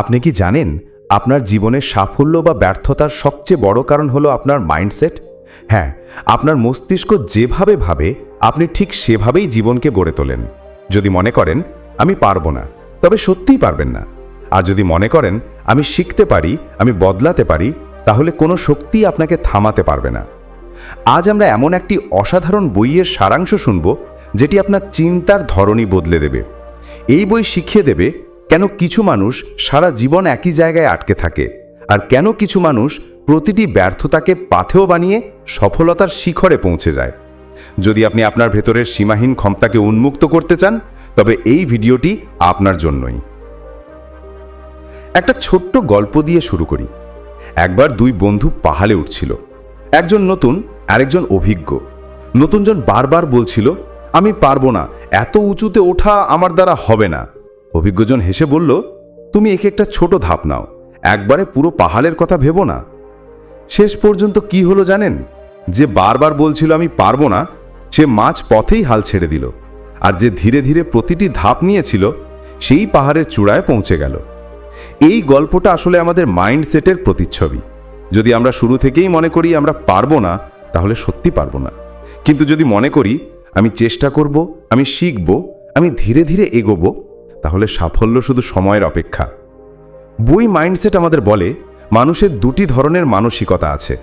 আপনি কি জানেন আপনার জীবনের সাফল্য বা ব্যর্থতার সবচেয়ে বড় কারণ হলো আপনার মাইন্ডসেট? হ্যাঁ আপনার মস্তিষ্ক যেভাবে ভাবে, আপনি ঠিক সেভাবেই জীবনকে গড়ে তোলেন। যদি মনে করেন, আমি পারব না, তবে সত্যিই পারবেন না। আর যদি মনে করেন, আমি শিখতে পারি, আমি বদলাতে পারি, তাহলে কোনো শক্তি আপনাকে থামাতে পারবে না। আজ আমরা এমন একটি অসাধারণ বইয়ের সারাংশ শুনব, যেটি আপনার চিন্তার ধরনই বদলে দেবে। এই বই শিখিয়ে দেবে কেন কিছু মানুষ সারা জীবন একই জায়গায় আটকে থাকে? আর কেন কিছু মানুষ প্রতিটি ব্যর্থতাকে পাথেও বানিয়ে সফলতার শিখরে পৌঁছে যায়? যদি আপনি আপনার ভেতরের সীমাহীন ক্ষমতাকে উন্মুক্ত করতে চান, তবে এই ভিডিওটি আপনার জন্যই। একটা ছোট্ট গল্প দিয়ে শুরু করি। একবার দুই বন্ধু পাহাড়ে উঠছিল। একজন নতুন, আরেকজন অভিজ্ঞ। নতুনজন বারবার বলছিল, আমি পারব না, এত উঁচুতে ওঠা আমার দ্বারা হবে না। অভিজ্ঞজন হেসে বলল, তুমি একে একটা ছোট ধাপ নাও, একবারে পুরো পাহাড়ের কথা ভেবো না। শেষ পর্যন্ত কি হলো জানেন? যে বারবার বলছিল আমি পারব না, সে মাঝ পথেই হাল ছেড়ে দিল। আর যে ধীরে ধীরে প্রতিটি ধাপ নিয়েছিল, সেই পাহাড়ের চূড়ায় পৌঁছে গেল। এই গল্পটা আসলে আমাদের মাইন্ডসেটের প্রতিচ্ছবি। যদি আমরা শুরু থেকেই মনে করি আমরা পারব না, তাহলে সত্যি পারব না। কিন্তু যদি মনে করি, আমি চেষ্টা করব, আমি শিখব, আমি ধীরে ধীরে এগোবো তাহলে সাফল্য শুধু সময়ের অপেক্ষা। বই মাইন্ডসেট আমাদের বলে, মানুষের দুটি ধরনের মানসিকতা আছে।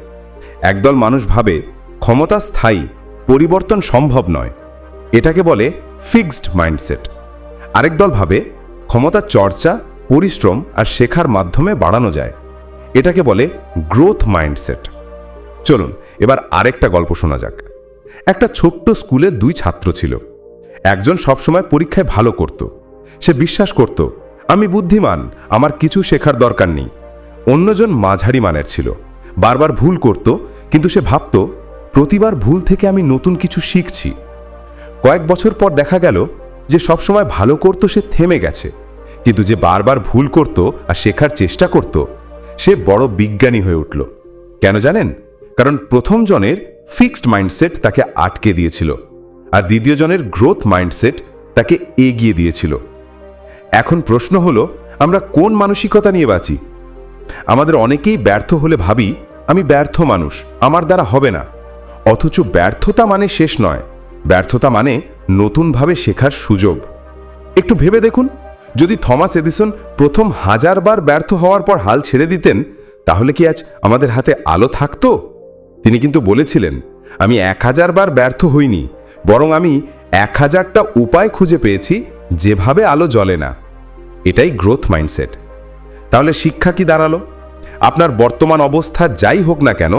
একদল মানুষ ভাবে, ক্ষমতা স্থায়ী, পরিবর্তন সম্ভব নয়। এটাকে বলে ফিক্সড মাইন্ডসেট আরেক দল ভাবে, ক্ষমতা চর্চা, পরিশ্রম আর শেখার মাধ্যমে বাড়ানো যায়। এটাকে বলে গ্রোথ মাইন্ডসেট চলুন, এবার আরেকটা গল্প শোনা যাক। একটা ছোট্ট স্কুলে দুই ছাত্র ছিল। একজন সবসময় পরীক্ষায় ভালো করত। সে বিশ্বাস করত, আমি বুদ্ধিমান, আমার কিছু শেখার দরকার নেই। অন্যজন মাঝারি মানের ছিল। বারবার ভুল করত, কিন্তু সে ভাবত, প্রতিবার ভুল থেকে আমি নতুন কিছু শিখছি। কয়েক বছর পর দেখা গেল যে সবসময় ভালো করত সে থেমে গেছে। কিন্তু যে বারবার ভুল করত আর শেখার চেষ্টা করত, সে বড় বিজ্ঞানী হয়ে উঠল। কেন জানেন? কারণ প্রথম জনের ফিক্সড মাইন্ডসেট তাকে আটকে দিয়েছিল, আর দ্বিতীয় জনের গ্রোথ মাইন্ডসেট তাকে এগিয়ে দিয়েছিল। এখন প্রশ্ন হলো, আমরা কোন মানসিকতা নিয়ে বাঁচি? আমাদের অনেকেই ব্যর্থ হলে ভাবি, আমি ব্যর্থ মানুষ, আমার দ্বারা হবে না। অথচ ব্যর্থতা মানে শেষ নয়, ব্যর্থতা মানে নতুনভাবে শেখার সুযোগ। একটু ভেবে দেখুন, যদি থমাস এডিসন প্রথম হাজারবার ব্যর্থ হওয়ার পর হাল ছেড়ে দিতেন, তাহলে কি আজ আমাদের হাতে আলো থাকতো? তিনি কিন্তু বলেছিলেন, আমি এক হাজারবার ব্যর্থ হইনি, বরং আমি এক হাজারটা উপায় খুঁজে পেয়েছি, যেভাবে আলো জ্বলে না। এটাই গ্রোথ মাইন্ডসেট তাহলে শিক্ষা কি দাঁড়াল? আপনার বর্তমান অবস্থা যাই হোক না কেন,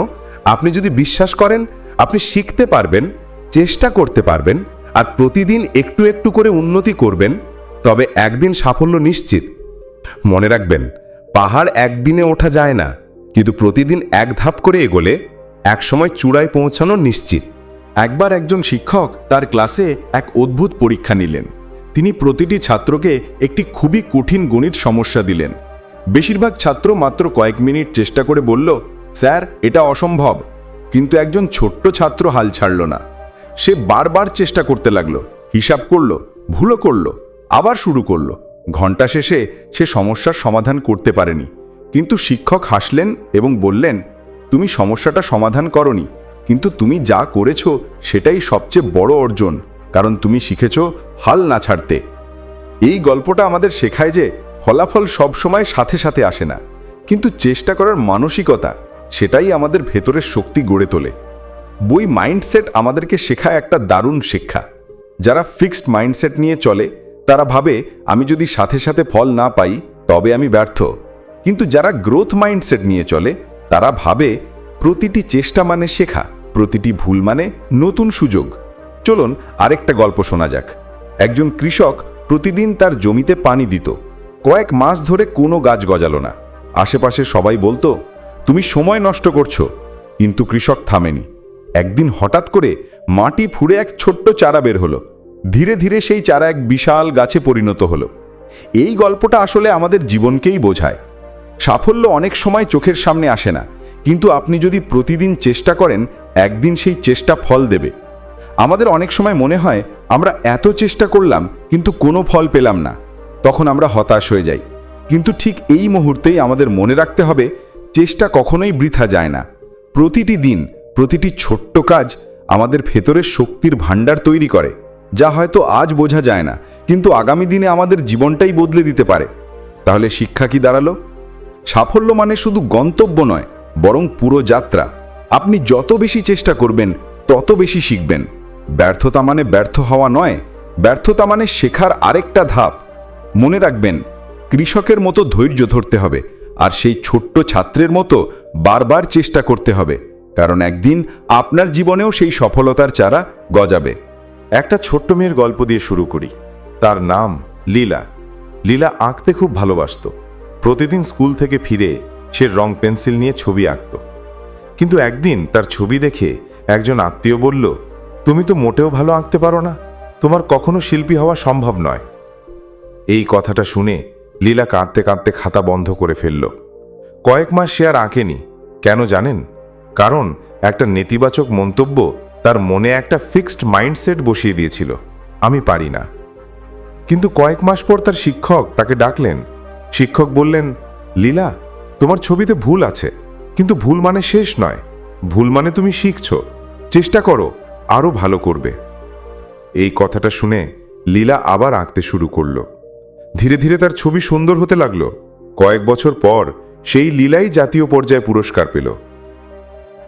আপনি যদি বিশ্বাস করেন, আপনি শিখতে পারবেন, চেষ্টা করতে পারবেন, আর প্রতিদিন একটু একটু করে উন্নতি করবেন, তবে একদিন সাফল্য নিশ্চিত। মনে রাখবেন, পাহাড় একদিনে ওঠা যায় না, কিন্তু প্রতিদিন এক ধাপ করে এগোলে একসময় চূড়ায় পৌঁছানো নিশ্চিত। একবার একজন শিক্ষক তার ক্লাসে এক অদ্ভুত পরীক্ষা নিলেন। তিনি প্রতিটি ছাত্রকে একটি খুবই কঠিন গণিত সমস্যা দিলেন। বেশিরভাগ ছাত্র মাত্র কয়েক মিনিট চেষ্টা করে বলল, স্যার, এটা অসম্ভব। কিন্তু একজন ছোট্ট ছাত্র হাল ছাড়ল না। সে বারবার চেষ্টা করতে লাগল, হিসাব করল, ভুলও করল, আবার শুরু করল। ঘণ্টা শেষে সে সমস্যার সমাধান করতে পারেনি। কিন্তু শিক্ষক হাসলেন এবং বললেন, তুমি সমস্যাটা সমাধান করনি, কিন্তু তুমি যা করেছ সেটাই সবচেয়ে বড় অর্জন। কারণ তুমি শিখেছো হাল না ছাড়তে। এই গল্পটা আমাদের শেখায় যে ফলাফল সবসময় সাথে সাথে আসে না, কিন্তু চেষ্টা করার মানসিকতা সেটাই আমাদের ভেতরের শক্তি গড়ে তোলে। বই মাইন্ডসেট আমাদেরকে শেখায় একটা দারুণ শিক্ষা। যারা ফিক্সড মাইন্ডসেট নিয়ে চলে, তারা ভাবে, আমি যদি সাথে সাথে ফল না পাই, তবে আমি ব্যর্থ। কিন্তু যারা গ্রোথ মাইন্ডসেট নিয়ে চলে, তারা ভাবে, প্রতিটি চেষ্টা মানে শেখা, প্রতিটি ভুল মানে নতুন সুযোগ। চলুন আরেকটা গল্প শোনা যাক। একজন কৃষক প্রতিদিন তার জমিতে পানি দিত। কয়েক মাস ধরে কোনো গাছ গজালো না। আশেপাশে সবাই বলতো, তুমি সময় নষ্ট করছ। কিন্তু কৃষক থামেনি। একদিন হঠাৎ করে মাটি ফুঁড়ে এক ছোট্ট চারা বের হলো। ধীরে ধীরে সেই চারা এক বিশাল গাছে পরিণত হলো। এই গল্পটা আসলে আমাদের জীবনকেই বোঝায়। সাফল্য অনেক সময় চোখের সামনে আসে না, কিন্তু আপনি যদি প্রতিদিন চেষ্টা করেন, একদিন সেই চেষ্টা ফল দেবে। আমাদের অনেক সময় মনে হয় আমরা এত চেষ্টা করলাম, কিন্তু কোনো ফল পেলাম না। তখন আমরা হতাশ হয়ে যাই। কিন্তু ঠিক এই মুহূর্তেই আমাদের মনে রাখতে হবে, চেষ্টা কখনোই বৃথা যায় না। প্রতিটি দিন, প্রতিটি ছোট্ট কাজ আমাদের ভেতরের শক্তির ভাণ্ডার তৈরি করে, যা হয়তো আজ বোঝা যায় না, কিন্তু আগামী দিনে আমাদের জীবনটাই বদলে দিতে পারে। তাহলে শিক্ষা কি দাঁড়াল? সাফল্য মানে শুধু গন্তব্য নয়, বরং পুরো যাত্রা। আপনি যত বেশি চেষ্টা করবেন, তত বেশি শিখবেন। ব্যর্থতা মানে ব্যর্থ হওয়া নয়, ব্যর্থতা মানে শেখার আরেকটা ধাপ। মনে রাখবেন, কৃষকের মতো ধৈর্য ধরতে হবে, আর সেই ছোট্ট ছাত্রের মতো বারবার চেষ্টা করতে হবে, কারণ একদিন আপনার জীবনেও সেই সফলতার চারা গজাবে। একটা ছোট্ট মেয়ের গল্প দিয়ে শুরু করি। তার নাম লীলা। লীলা আঁকতে খুব ভালোবাসত। প্রতিদিন স্কুল থেকে ফিরে সে রং পেন্সিল নিয়ে ছবি আঁকত। কিন্তু একদিন তার ছবি দেখে একজন আত্মীয় বলল তুমি তো মোটেও ভালো আঁকতে পারো না। তোমার কখনো শিল্পী হওয়া সম্ভব নয়। এই কথাটা শুনে লীলা কাঁদতে কাঁদতে খাতা বন্ধ করে ফেলল। কয়েক মাস সে আর আঁকেনি। কেন জানেন? কারণ একটা নেতিবাচক মন্তব্য তার মনে একটা ফিক্সড মাইন্ডসেট বসিয়ে দিয়েছিল। আমি পারি না। কিন্তু কয়েক মাস পর তার শিক্ষক তাকে ডাকলেন। শিক্ষক বললেন, লীলা, তোমার ছবিতে ভুল আছে। কিন্তু ভুল মানে শেষ নয়। ভুল মানে তুমি শিখছ। চেষ্টা করো। আরও ভালো করবে। এই কথাটা শুনে লীলা আবার আঁকতে শুরু করল। ধীরে ধীরে তার ছবি সুন্দর হতে লাগল। কয়েক বছর পর সেই লীলাই জাতীয় পর্যায়ে পুরস্কার পেল।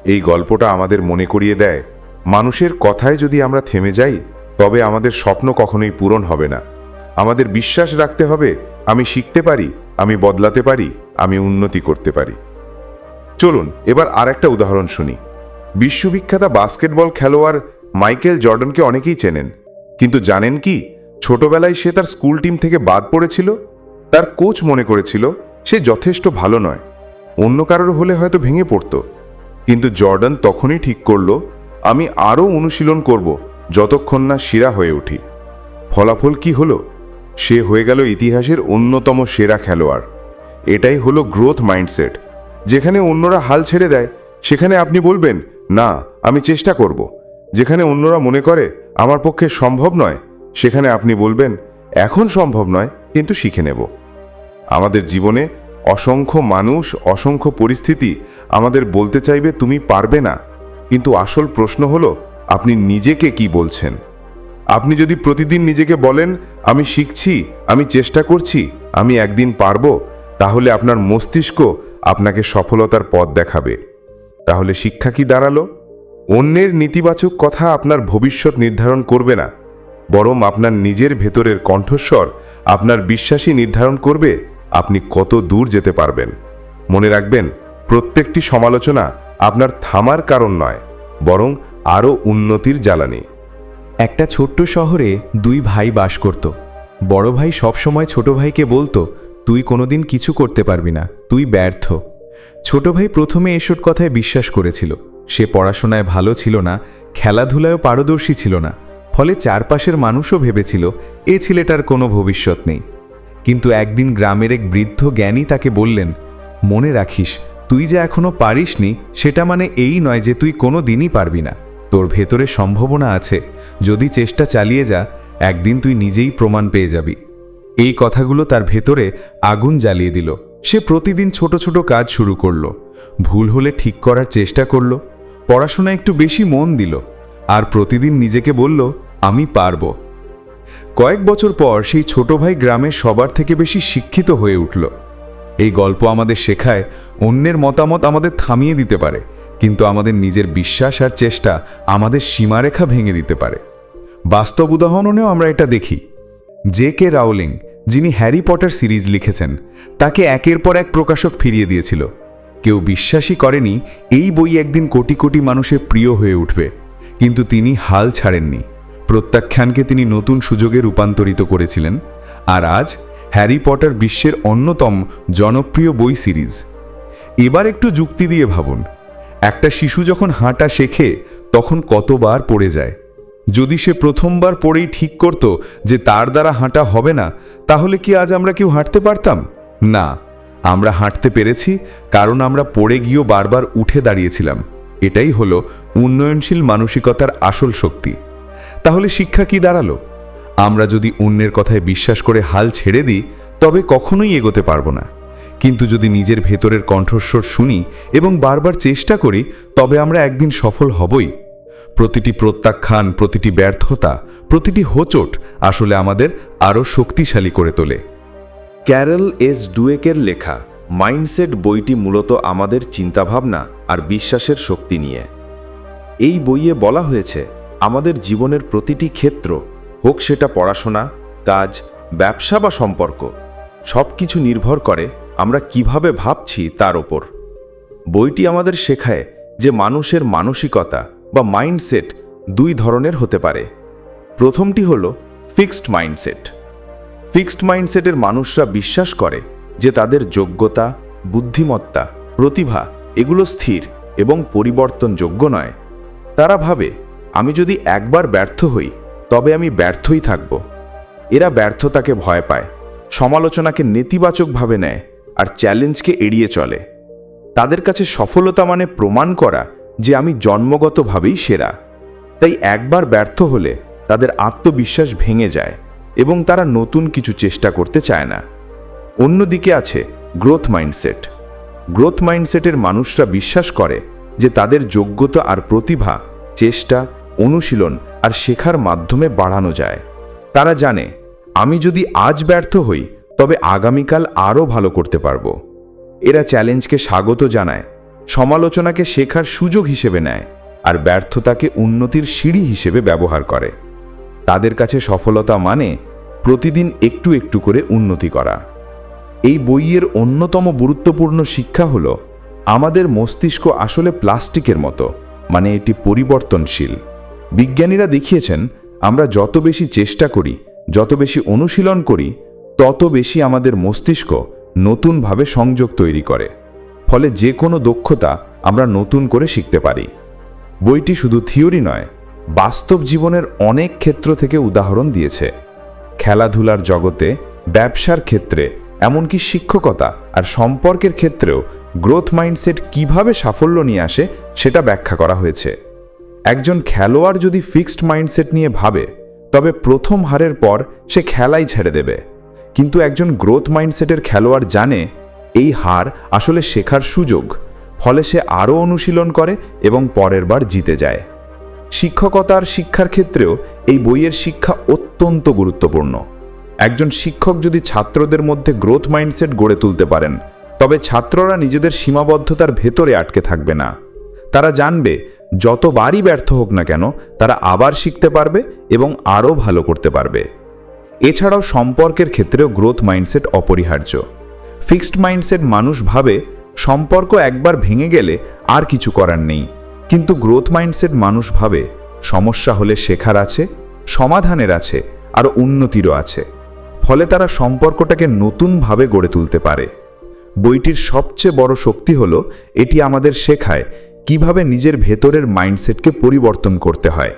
এই গল্পটা আমাদের মনে করিয়ে দেয়, মানুষের কথায় যদি আমরা থেমে যাই, তবে আমাদের স্বপ্ন কখনোই পূরণ হবে না। আমাদের বিশ্বাস রাখতে হবে, আমি শিখতে পারি, আমি বদলাতে পারি, আমি উন্নতি করতে পারি। চলুন, এবার আর একটা উদাহরণ শুনি। বিশ্ববিখ্যাত বাস্কেটবল খেলোয়াড় মাইকেল জর্ডনকে অনেকেই চেনেন। কিন্তু জানেন কি, ছোটবেলায় সে তার স্কুল টিম থেকে বাদ পড়েছিল, তার কোচ মনে করেছিল সে যথেষ্ট ভালো নয়, অন্য কারোর হলে হয়তো ভেঙে পড়তো। কিন্তু জর্ডান তখনই ঠিক করল, আমি আরও অনুশীলন করব যতক্ষণ না সেরা হয়ে উঠি। ফলাফল কি হলো? সে হয়ে গেল ইতিহাসের অন্যতম সেরা খেলোয়াড়। এটাই হলো গ্রোথ মাইন্ডসেট, যেখানে অন্যরা হাল ছেড়ে দেয়। সেখানে আপনি বলবেন না, আমি চেষ্টা করব। যেখানে অন্যরা মনে করে আমার পক্ষে সম্ভব নয়, সেখানে আপনি বলবেন, এখন সম্ভব নয়, কিন্তু শিখে নেব। আমাদের জীবনে অসংখ্য মানুষ, অসংখ্য পরিস্থিতি আমাদের বলতে চাইবে, তুমি পারবে না। কিন্তু আসল প্রশ্ন হলো, আপনি নিজেকে কি বলছেন? আপনি যদি প্রতিদিন নিজেকে বলেন, আমি শিখছি, আমি চেষ্টা করছি, আমি একদিন পারব, তাহলে আপনার মস্তিষ্ক আপনাকে সফলতার পথ দেখাবে। তাহলে শিক্ষা কি দাঁড়াল? অন্যের নেতিবাচক কথা আপনার ভবিষ্যৎ নির্ধারণ করবে না, বরং আপনার নিজের ভেতরের কণ্ঠস্বর আপনার বিশ্বাসী নির্ধারণ করবে, আপনি কত দূর যেতে পারবেন। মনে রাখবেন, প্রত্যেকটি সমালোচনা আপনার থামার কারণ নয়, বরং আরও উন্নতির জ্বালানি। একটা ছোট্ট শহরে দুই ভাই বাস করত। বড় ভাই সবসময় ছোট ভাইকে বলতো, তুই কোনোদিন কিছু করতে পারবি না, তুই ব্যর্থ। ছোট ভাই প্রথমে এসব কথায় বিশ্বাস করেছিল। সে পড়াশোনায় ভালো ছিল না, খেলাধুলায়ও পারদর্শী ছিল না, ফলে চারপাশের মানুষও ভেবেছিল এ ছেলেটার কোনো ভবিষ্যৎ নেই। কিন্তু একদিন গ্রামের এক বৃদ্ধ জ্ঞানী তাকে বললেন, মনে রাখিস, তুই যে এখনও পারিসনি, সেটা মানে এই নয় যে তুই কোনো দিনই পারবি না। তোর ভেতরে সম্ভাবনা আছে, যদি চেষ্টা চালিয়ে যা, একদিন তুই নিজেই প্রমাণ পেয়ে যাবি। এই কথাগুলো তার ভেতরে আগুন জ্বালিয়ে দিল। সে প্রতিদিন ছোট ছোট কাজ শুরু করল, ভুল হলে ঠিক করার চেষ্টা করল পড়াশোনা একটু বেশি মন দিল, আর প্রতিদিন নিজেকে বলল, আমি পারব। কয়েক বছর পর সেই ছোট ভাই গ্রামের সবার থেকে বেশি শিক্ষিত হয়ে উঠল। এই গল্প আমাদের শেখায় অন্যের মতামত আমাদের থামিয়ে দিতে পারে, কিন্তু আমাদের নিজের বিশ্বাস আর চেষ্টা আমাদের সীমারেখা ভেঙে দিতে পারে। বাস্তব উদাহরণেও আমরা এটা দেখি। জে কে রাউলিং যিনি হ্যারি পটার সিরিজ লিখেছেন, তাকে একের পর এক প্রকাশক ফিরিয়ে দিয়েছিল। কেউ বিশ্বাসই করেনি, এই বই একদিন কোটি কোটি মানুষের প্রিয় হয়ে উঠবে। কিন্তু তিনি হাল ছাড়েননি। প্রত্যাখ্যানকে তিনি নতুন সুযোগে রূপান্তরিত করেছিলেন, আর আজ হ্যারি পটার বিশ্বের অন্যতম জনপ্রিয় বই সিরিজ। এবার একটু যুক্তি দিয়ে ভাবুন। একটা শিশু যখন হাঁটা শেখে, তখন কতবার পড়ে যায়? যদি সে প্রথমবার পড়েই ঠিক করত যে তার দ্বারা হাঁটা হবে না, তাহলে কি আজ আমরা কেউ হাঁটতে পারতাম? না, আমরা হাঁটতে পেরেছি কারণ আমরা পড়ে গিয়েও বারবার উঠে দাঁড়িয়েছিলাম। এটাই হলো উন্নয়নশীল মানসিকতার আসল শক্তি। তাহলে শিক্ষা কি দাঁড়াল? আমরা যদি অন্যের কথায় বিশ্বাস করে হাল ছেড়ে দিই, তবে কখনোই এগোতে পারব না। কিন্তু যদি নিজের ভেতরের কণ্ঠস্বর শুনি এবং বারবার চেষ্টা করি, তবে আমরা একদিন সফল হবই। প্রতিটি প্রত্যাখ্যান, প্রতিটি ব্যর্থতা, প্রতিটি হোচট আসলে আমাদের আরও শক্তিশালী করে তোলে। ক্যারল এস ডুয়েকের লেখা, মাইন্ডসেট বইটি মূলত আমাদের চিন্তাভাবনা আর বিশ্বাসের শক্তি নিয়ে। এই বইয়ে বলা হয়েছে, আমাদের জীবনের প্রতিটি ক্ষেত্র, হোক সেটা পড়াশোনা, কাজ, ব্যবসা বা সম্পর্ক সব কিছু নির্ভর করে আমরা কীভাবে ভাবছি তার ওপর। বইটি আমাদের শেখায় যে মানুষের মানসিকতা বা মাইন্ডসেট দুই ধরনের হতে পারে। প্রথমটি হল ফিক্সড মাইন্ডসেট। ফিক্সড মাইন্ডসেটের মানুষরা বিশ্বাস করে যে তাদের যোগ্যতা, বুদ্ধিমত্তা, প্রতিভা এগুলো স্থির এবং পরিবর্তনযোগ্য নয়। তারা ভাবে, আমি যদি একবার ব্যর্থ হই, তবে আমি ব্যর্থই থাকব। এরা ব্যর্থতাকে ভয় পায়, সমালোচনাকে নেতিবাচকভাবে নেয় আর চ্যালেঞ্জকে এড়িয়ে চলে। তাদের কাছে সফলতা মানে প্রমাণ করা যে আমি জন্মগতভাবেই সেরা। তাই একবার ব্যর্থ হলে তাদের আত্মবিশ্বাস ভেঙে যায় এবং তারা নতুন কিছু চেষ্টা করতে চায় না। অন্যদিকে আছে গ্রোথ মাইন্ডসেট গ্রোথ মাইন্ডসেটের মানুষরা বিশ্বাস করে যে তাদের যোগ্যতা আর প্রতিভা, চেষ্টা, অনুশীলন আর শেখার মাধ্যমে বাড়ানো যায়। তারা জানে, আমি যদি আজ ব্যর্থ হই, তবে আগামীকাল আরও ভালো করতে পারব। এরা চ্যালেঞ্জকে স্বাগত জানায় সমালোচনাকে শেখার সুযোগ হিসেবে নেয় আর ব্যর্থতাকে উন্নতির সিঁড়ি হিসেবে ব্যবহার করে। তাদের কাছে সফলতা মানে প্রতিদিন একটু একটু করে উন্নতি করা। এই বইয়ের অন্যতম গুরুত্বপূর্ণ শিক্ষা হল, আমাদের মস্তিষ্ক আসলে প্লাস্টিকের মতো মানে এটি পরিবর্তনশীল। বিজ্ঞানীরা দেখিয়েছেন, আমরা যত বেশি চেষ্টা করি, যত বেশি অনুশীলন করি, তত বেশি আমাদের মস্তিষ্ক নতুনভাবে সংযোগ তৈরি করে। ফলে যে কোনো দক্ষতা আমরা নতুন করে শিখতে পারি। বইটি শুধু থিওরি নয়, বাস্তব জীবনের অনেক ক্ষেত্র থেকে উদাহরণ দিয়েছে। খেলাধুলার জগতে ব্যবসার ক্ষেত্রে, এমনকি শিক্ষকতা আর সম্পর্কের ক্ষেত্রেও গ্রোথ মাইন্ডসেট কীভাবে সাফল্য নিয়ে আসে সেটা ব্যাখ্যা করা হয়েছে। একজন খেলোয়াড় যদি ফিক্সড মাইন্ডসেট নিয়ে ভাবে, তবে প্রথম হারের পর সে খেলাই ছেড়ে দেবে। কিন্তু একজন গ্রোথ মাইন্ডসেটের খেলোয়াড় জানে এই হার আসলে শেখার সুযোগ, ফলে সে আরও অনুশীলন করে এবং পরের বার জিতে যায়। শিক্ষকতার শিক্ষার ক্ষেত্রেও এই বইয়ের শিক্ষা অত্যন্ত গুরুত্বপূর্ণ। একজন শিক্ষক যদি ছাত্রদের মধ্যে গ্রোথ মাইন্ডসেট গড়ে তুলতে পারেন, তবে ছাত্ররা নিজেদের সীমাবদ্ধতার ভেতরে আটকে থাকবে না। তারা জানবে, যতবারই ব্যর্থ হোক না কেন, তারা আবার শিখতে পারবে এবং আরও ভালো করতে পারবে। এছাড়াও সম্পর্কের ক্ষেত্রেও গ্রোথ মাইন্ডসেট অপরিহার্য। ফিক্সড মাইন্ডসেট মানুষ ভাবে সম্পর্ক একবার ভেঙে গেলে আর কিছু করার নেই। কিন্তু গ্রোথ মাইন্ডসেট মানুষ ভাবে সমস্যা হলে শেখার আছে, সমাধানের আছে, আর উন্নতিরও আছে। ফলে তারা সম্পর্কটাকে নতুনভাবে গড়ে তুলতে পারে। বইটির সবচেয়ে বড় শক্তি হল এটি আমাদের শেখায় কীভাবে নিজের ভেতরের মাইন্ডসেটকে পরিবর্তন করতে হয়।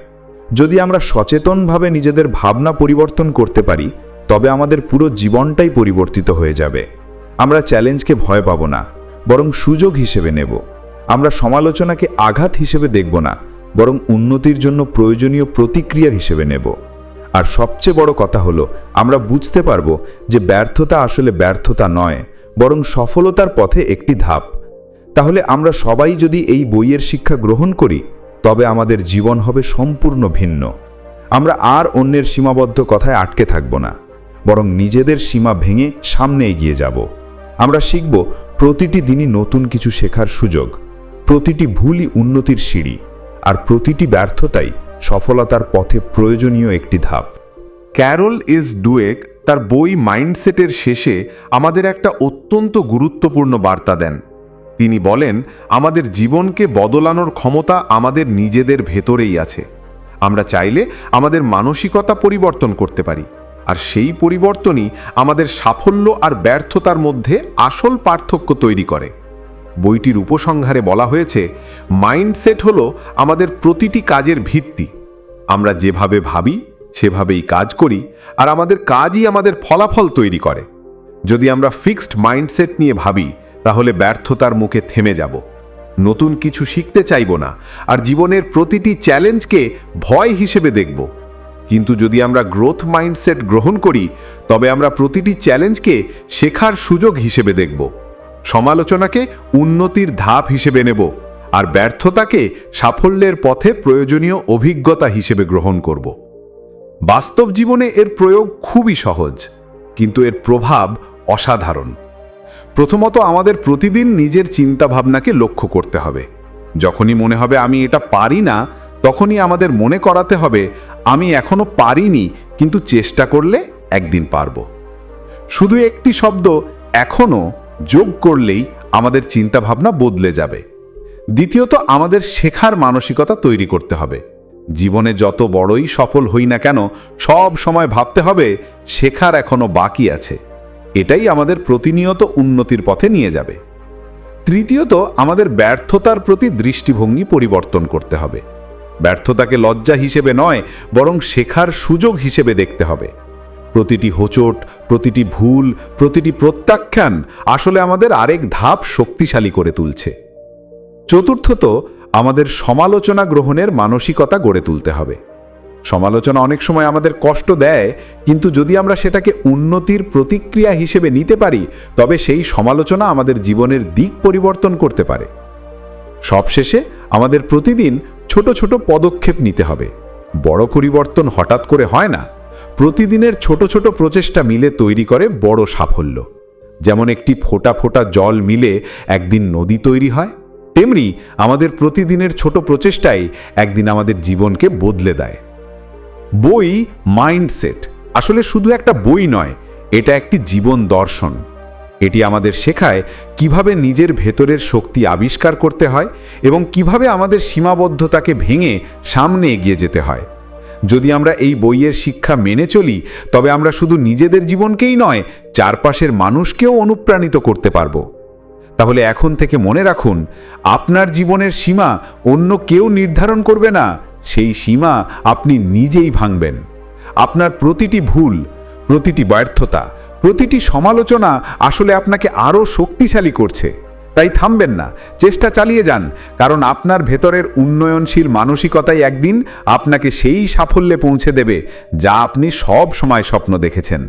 যদি আমরা সচেতনভাবে নিজেদের ভাবনা পরিবর্তন করতে পারি, তবে আমাদের পুরো জীবনটাই পরিবর্তিত হয়ে যাবে। আমরা চ্যালেঞ্জকে ভয় পাব না, বরং সুযোগ হিসেবে নেব। আমরা সমালোচনাকে আঘাত হিসেবে দেখব না, বরং উন্নতির জন্য প্রয়োজনীয় প্রতিক্রিয়া হিসেবে নেব। আর সবচেয়ে বড় কথা হলো, আমরা বুঝতে পারব যে ব্যর্থতা আসলে ব্যর্থতা নয়, বরং সফলতার পথে একটি ধাপ। তাহলে আমরা সবাই যদি এই বইয়ের শিক্ষা গ্রহণ করি, তবে আমাদের জীবন হবে সম্পূর্ণ ভিন্ন। আমরা আর অন্যের সীমাবদ্ধ কথায় আটকে থাকব না, বরং নিজেদের সীমা ভেঙে সামনে এগিয়ে যাব। আমরা শিখব প্রতিটি দিনই নতুন কিছু শেখার সুযোগ, প্রতিটি ভুলই উন্নতির সিঁড়ি, আর প্রতিটি ব্যর্থতাই সফলতার পথে প্রয়োজনীয় একটি ধাপ। ক্যারল ইজ ডুয়েক তার বই মাইন্ডসেটের শেষে আমাদের একটা অত্যন্ত গুরুত্বপূর্ণ বার্তা দেন। তিনি বলেন, আমাদের জীবনকে বদলানোর ক্ষমতা আমাদের নিজেদের ভেতরেই আছে। আমরা চাইলে আমাদের মানসিকতা পরিবর্তন করতে পারি। আর সেই পরিবর্তনই আমাদের সাফল্য আর ব্যর্থতার মধ্যে আসল পার্থক্য তৈরি করে। বইটির উপসংহারে বলা হয়েছে, মাইন্ডসেট হলো আমাদের প্রতিটি কাজের ভিত্তি। আমরা যেভাবে ভাবি, সেভাবেই কাজ করি, আর আমাদের কাজই আমাদের ফলাফল তৈরি করে। যদি আমরা ফিক্সড মাইন্ডসেট নিয়ে ভাবি, তাহলে ব্যর্থতার মুখে থেমে যাব। নতুন কিছু শিখতে চাইব না, আর জীবনের প্রতিটি চ্যালেঞ্জকে ভয় হিসেবে দেখব। কিন্তু যদি আমরা গ্রোথ মাইন্ডসেট গ্রহণ করি, তবে আমরা প্রতিটি চ্যালেঞ্জকে শেখার সুযোগ হিসেবে দেখব, সমালোচনাকে উন্নতির ধাপ হিসেবে নেব, আর ব্যর্থতাকে সাফল্যের পথে প্রয়োজনীয় অভিজ্ঞতা হিসেবে গ্রহণ করব। বাস্তব জীবনে এর প্রয়োগ খুবই সহজ, কিন্তু এর প্রভাব অসাধারণ। প্রথমত আমাদের প্রতিদিন নিজের চিন্তাভাবনাকে লক্ষ্য করতে হবে, যখনই মনে হবে আমি এটা পারি না তখনই আমাদের মনে করাতে হবে, আমি এখনও পারিনি, কিন্তু চেষ্টা করলে একদিন পারব। শুধু একটি শব্দ এখনও যোগ করলেই আমাদের চিন্তাভাবনা বদলে যাবে। দ্বিতীয়ত, আমাদের শেখার মানসিকতা তৈরি করতে হবে। জীবনে যত বড়ই সফল হই না কেন, সব সময় ভাবতে হবে, শেখার এখনও বাকি আছে। এটাই আমাদের প্রতিনিয়ত উন্নতির পথে নিয়ে যাবে। তৃতীয়ত, আমাদের ব্যর্থতার প্রতি দৃষ্টিভঙ্গি পরিবর্তন করতে হবে। ব্যর্থতাকে লজ্জা হিসেবে নয়, বরং শেখার সুযোগ হিসেবে দেখতে হবে। প্রতিটি হোঁচট, প্রতিটি ভুল, প্রতিটি প্রত্যাখ্যান আসলে আমাদের আরেক ধাপ শক্তিশালী করে তুলছে। চতুর্থত, আমাদের সমালোচনা গ্রহণের মানসিকতা গড়ে তুলতে হবে। সমালোচনা অনেক সময় আমাদের কষ্ট দেয়, কিন্তু যদি আমরা সেটাকে উন্নতির প্রতিক্রিয়া হিসেবে নিতে পারি, তবে সেই সমালোচনা আমাদের জীবনের দিক পরিবর্তন করতে পারে। সবশেষে, আমাদের প্রতিদিন ছোট ছোট পদক্ষেপ নিতে হবে। বড় পরিবর্তন হঠাৎ করে হয় না। প্রতিদিনের ছোট ছোট প্রচেষ্টা মিলে তৈরি করে বড় সাফল্য। যেমন একটি ফোটা ফোটা জল মিলে একদিন নদী তৈরি হয়, তেমনি আমাদের প্রতিদিনের ছোট প্রচেষ্টাই একদিন আমাদের জীবনকে বদলে দেয়। বই, মাইন্ডসেট, আসলে শুধু একটা বই নয়, এটা একটি জীবন দর্শন। এটি আমাদের শেখায় কীভাবে নিজের ভেতরের শক্তি আবিষ্কার করতে হয় এবং কীভাবে আমাদের সীমাবদ্ধতাকে ভেঙে সামনে এগিয়ে যেতে হয়। যদি আমরা এই বইয়ের শিক্ষা মেনে চলি, তবে আমরা শুধু নিজেদের জীবনকেই নয়, চারপাশের মানুষকেও অনুপ্রাণিত করতে পারব। তাহলে এখন থেকে মনে রাখুন, আপনার জীবনের সীমা অন্য কেউ নির্ধারণ করবে না, সেই সীমা আপনি নিজেই ভাঙবেন। আপনার প্রতিটি ভুল, প্রতিটি ব্যর্থতা প্রতিটি সমালোচনা আসলে আপনাকে আরও শক্তিশালী করছে। তাই থামবেন না, চেষ্টা চালিয়ে যান, কারণ আপনার ভেতরের উন্নয়নশীল মানসিকতাই একদিন আপনাকে সেই সাফল্যে পৌঁছে দেবে যা আপনি সব সময় স্বপ্ন দেখেছেন।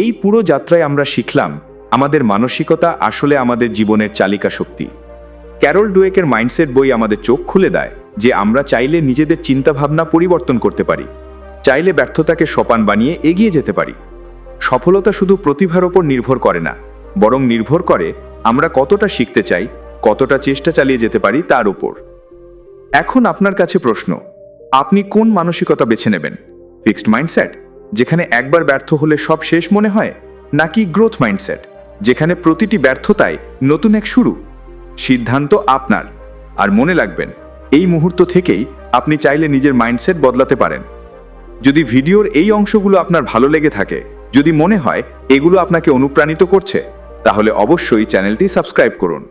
এই পুরো যাত্রায় আমরা শিখলাম, আমাদের মানসিকতা আসলে আমাদের জীবনের চালিকা শক্তি। ক্যারল ডুয়েকের মাইন্ডসেট বই আমাদের চোখ খুলে দেয় যে আমরা চাইলে নিজেদের চিন্তাভাবনা পরিবর্তন করতে পারি, চাইলে ব্যর্থতাকে সোপান বানিয়ে এগিয়ে যেতে পারি। সফলতা শুধু প্রতিভার ওপর নির্ভর করে না, বরং নির্ভর করে আমরা কতটা শিখতে চাই, কতটা চেষ্টা চালিয়ে যেতে পারি তার উপর এখন আপনার কাছে প্রশ্ন, আপনি কোন মানসিকতা বেছে নেবেন? ফিক্সড মাইন্ডসেট, যেখানে একবার ব্যর্থ হলে সব শেষ মনে হয়, নাকি গ্রোথ মাইন্ডসেট, যেখানে প্রতিটি ব্যর্থতায় নতুন এক শুরু? সিদ্ধান্ত আপনার, আর মনে রাখবেন, এই মুহূর্ত থেকেই আপনি চাইলে নিজের মাইন্ডসেট বদলাতে পারেন। যদি ভিডিওর এই অংশগুলো আপনার ভালো লেগে থাকে যদি মনে হয় এগুলো আপনাকে অনুপ্রাণিত করছে, তাহলে অবশ্যই চ্যানেলটি সাবস্ক্রাইব করুন।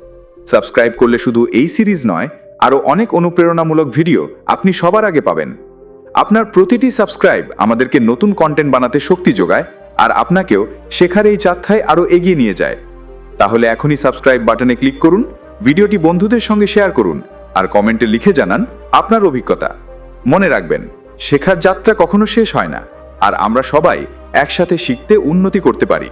সাবস্ক্রাইব করলে শুধু এই সিরিজ নয়, আরও অনেক অনুপ্রেরণামূলক ভিডিও আপনি সবার আগে পাবেন। আপনার প্রতিটি সাবস্ক্রাইব আমাদেরকে নতুন কন্টেন্ট বানাতে শক্তি যোগায় আর আপনাকেও শেখার এই যাত্রায় আরও এগিয়ে নিয়ে যায়। তাহলে এখনই সাবস্ক্রাইব বাটনে ক্লিক করুন, ভিডিওটি বন্ধুদের সঙ্গে শেয়ার করুন আর কমেন্টে লিখে জানান আপনার অভিজ্ঞতা। মনে রাখবেন, শেখার যাত্রা কখনো শেষ হয় না, আর আমরা সবাই একসাথে শিখতে উন্নতি করতে পারি।